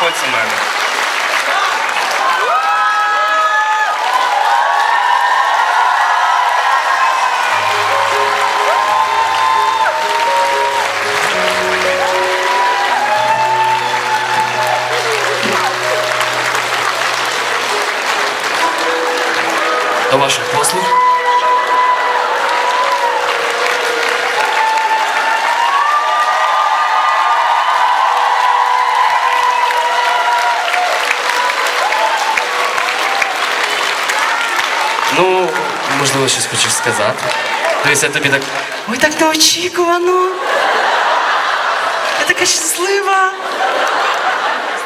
Виходь за мене. До ваших послуг. Ну, можливо, щось хочеш сказати. Дивись, я тобі так. Ой, так неочікувано. Я така щаслива.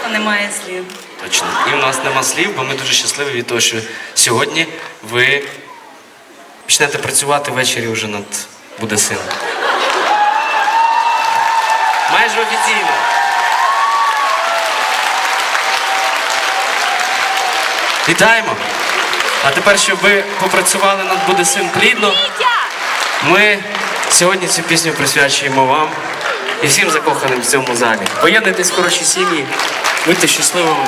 Просто немає слів. Точно. І у нас нема слів, бо ми дуже щасливі від того, що сьогодні ви почнете працювати ввечері вже над буде син. Майже офіційно. Вітаємо! А тепер, щоб ви попрацювали над буде син плідно, ми сьогодні цю пісню присвячуємо вам і всім закоханим в цьому залі. Поєднуйтесь в хороші сім'ї, будьте щасливими.